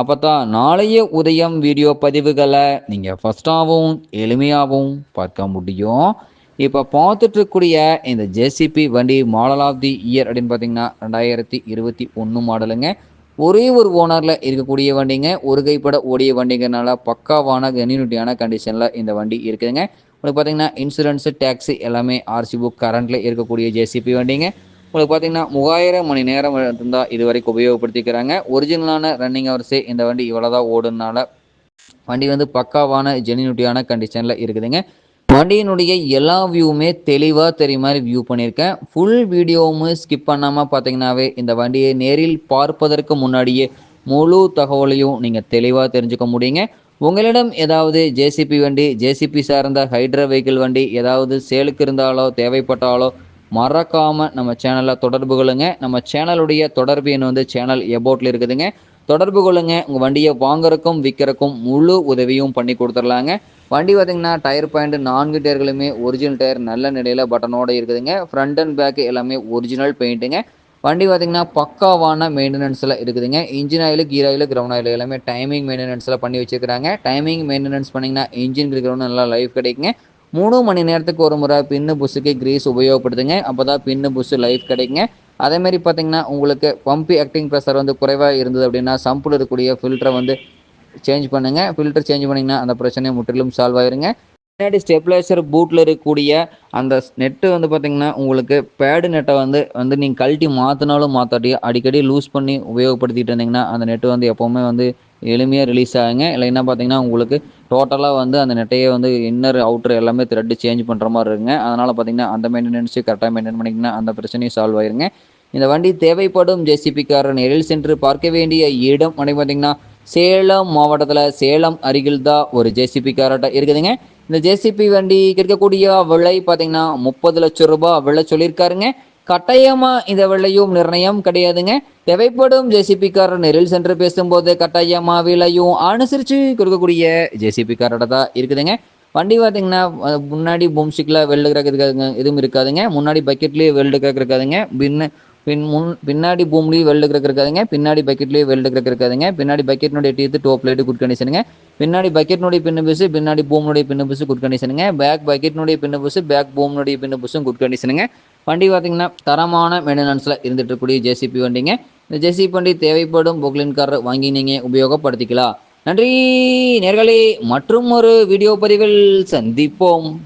அப்போ தான் நாளைய உதயம் வீடியோ பதிவுகளை நீங்கள் ஃபஸ்ட்டாகவும் எளிமையாகவும் பார்க்க முடியும். இப்போ பார்த்துட்டு இருக்கக்கூடிய இந்த ஜேசிபி வண்டி மாடல் ஆஃப் தி இயர் அப்படின்னு பார்த்தீங்கன்னா ரெண்டாயிரத்தி இருபத்தி ஒன்று மாடலுங்க. ஒரே ஒரு ஓனரில் இருக்கக்கூடிய வண்டிங்க ஒரு கைப்பட ஓடிய வண்டிங்கிறனால பக்காவான கன்யூனிட்டியான கண்டிஷனில் இந்த வண்டி இருக்குதுங்க. உங்களுக்கு பார்த்தீங்கன்னா இன்சூரன்ஸு டேக்ஸி எல்லாமே ஆர்சி புக் கரண்ட்டில் இருக்கக்கூடிய ஜேசிபி வண்டிங்க. உங்களுக்கு பார்த்தீங்கன்னா மூவாயிரம் மணி நேரம் இருந்தால் இது வரைக்கும் உபயோகப்படுத்திக்கிறாங்க ஒரிஜினலான ரன்னிங் ஹவர்ஸே இந்த வண்டி இவ்வளோ தான் ஓடுனால வண்டி வந்து பக்காவான ஜெனியூட்டியான கண்டிஷனில் இருக்குதுங்க. வண்டியினுடைய எல்லா வியூவுமே தெளிவாக தெரிய மாதிரி வியூ பண்ணியிருக்கேன். ஃபுல் வீடியோவும் ஸ்கிப் பண்ணாமல் பார்த்தீங்கன்னாவே இந்த வண்டியை நேரில் பார்ப்பதற்கு முன்னாடியே முழு தகவலையும் நீங்கள் தெளிவாக தெரிஞ்சுக்க முடியுங்க. உங்களிடம் ஏதாவது ஜேசிபி வண்டி ஜேசிபி சார்ந்த ஹைட்ரா வெஹிக்கிள் வண்டி ஏதாவது சேலுக்கு இருந்தாலோ தேவைப்பட்டாலோ மறக்காமல் நம்ம சேனலில் தொடர்பு கொள்ளுங்க. நம்ம சேனலுடைய தொடர்பு எண் வந்து சேனல் எபோட்டில் இருக்குதுங்க. தொடர்பு கொள்ளுங்க. உங்கள் வண்டியை வாங்குறக்கும் விற்கிறக்கும் முழு உதவியும் பண்ணி கொடுத்துர்லாங்க வண்டி பார்த்தீங்கன்னா டயர் பாயிண்ட் நான்கு டயர்களுமே ஒரிஜினல் டயர் நல்ல நிலையில் பட்டனோட இருக்குதுங்க. ஃப்ரண்ட் அண்ட் பேக் எல்லாமே ஒரிஜினல் பெயிண்ட்டுங்க வண்டி பார்த்திங்கன்னா பக்காவான மெயின்டெனன்ஸில் இருக்குதுங்க. Engine oil gear oil ground oil எல்லாமே டைமிங் மெயின்டெனன்ஸில் பண்ணி வச்சுருக்காங்க டைமிங் மெயின்டெனன்ஸ் பண்ணிங்கன்னா இன்ஜின் இருக்கிறவங்க நல்லா லைஃப் கிடைக்குங்க. மூணு மணி நேரத்துக்கு ஒரு முறை பின்னு புஷ்ஷுக்கு கிரீஸ் உபயோகப்படுத்துங்க. அப்போ தான் பின்னு புஷு லைஃப் கிடைக்குங்க. அதேமாரி பார்த்தீங்கன்னா உங்களுக்கு பம்பி ஆக்டிங் ப்ரெஷர் வந்து குறைவாக இருந்தது அப்படின்னா சம்பில் இருக்கக்கூடிய ஃபில்டரை வந்து சேஞ்ச் பண்ணுங்கள் ஃபில்டர் சேஞ்ச் பண்ணிங்கன்னா அந்த பிரச்சனையை முற்றிலும் சால்வ் ஆயிருங்க. பின்னாடி ஸ்டெப்லைசர் பூட்டில் இருக்கக்கூடிய அந்த நெட்டு வந்து பார்த்திங்கன்னா உங்களுக்கு பேடு நெட்டை வந்து வந்து நீங்கள் கழட்டி மாற்றினாலும் மாற்றாட்டி அடிக்கடி லூஸ் பண்ணி உபயோகப்படுத்திட்டு இருந்தீங்கன்னா அந்த நெட்டு வந்து எப்போவுமே வந்து எளிமையாக ரிலீஸ் ஆகுங்க. இல்லை என்ன பார்த்தீங்கன்னா உங்களுக்கு டோட்டலாக வந்து அந்த நெட்டையே வந்து இன்னர் அவுட்டர் எல்லாமே த்ரெட்டு சேஞ்ச் பண்ணுற மாதிரி இருக்குங்க அதனால் பார்த்தீங்கன்னா அந்த மெயின்டெனன்ஸு கரெக்டாக மெயின்டைன் பண்ணிங்கன்னா அந்த பிரச்சனையும் சால்வ் ஆயிருங்க. இந்த வண்டி தேவைப்படும் ஜேசிபிக்காரர் நேரில் சென்று பார்க்க வேண்டிய இடம் அப்படின்னு பார்த்தீங்கன்னா சேலம் மாவட்டத்தில் சேலம் அருகில் தான் ஒரு ஜேசிபி கார்ட்ட இருக்குதுங்க. இந்த ஜேசிபி வண்டி இருக்கக்கூடிய விலை பார்த்தீங்கன்னா முப்பது லட்சம் ரூபாய் விலை சொல்லியிருக்காருங்க. கட்டாயமாக இந்த விலையும் நிர்ணயம் கிடையாதுங்க. தேவைப்படும் ஜேசிபி நேரில் சென்று பேசும்போது கட்டாயமாக விலையும் அனுசரித்து கொடுக்கக்கூடிய ஜேசிபி தான் இருக்குதுங்க. வண்டி பார்த்தீங்கன்னா முன்னாடி பூம்ஸ்டிக்கில் வெல்டு கிராக் இருக்காதுங்க எதுவும் இருக்காதுங்க. முன்னாடி பக்கெட்லேயே வெல்டு கிராக் இருக்காதுங்க. பின்ன பின் முன் பின்னாடி பூம்லேயும் வெல்டு கிரக் இருக்காதுங்க பின்னாடி பக்கெட்லேயும் வெல்டு கிரக் இருக்காதுங்க பின்னாடி பக்கெட்னுடைய டீத்து டோப் லைட்டு குட் கண்டிஷனுங்க பின்னாடி பக்கெட்னுடைய பின்னு புசு பின்னாடி பூம்னுடைய பின்னு புசு குட் கண்டிஷனுங்க பேக் பக்கெட்னுடைய பின்னு புசு பேக் பூம்னுடைய பின்னு புசும் குட் கண்டிஷனுங்க வண்டி பார்த்தீங்கன்னா தரமான மெயின்டெனன்ஸில் இருந்துட்டு இருக்கக்கூடிய ஜேசிபி வண்டிங்க. இந்த ஜேசிபி வண்டி தேவைப்படும் பொக்லின் கார் வாங்கி நீங்கள் உபயோகப்படுத்திக்கலாம். நன்றி நேர்களே. மற்றும் ஒரு வீடியோ பதிவில் சந்திப்போம்.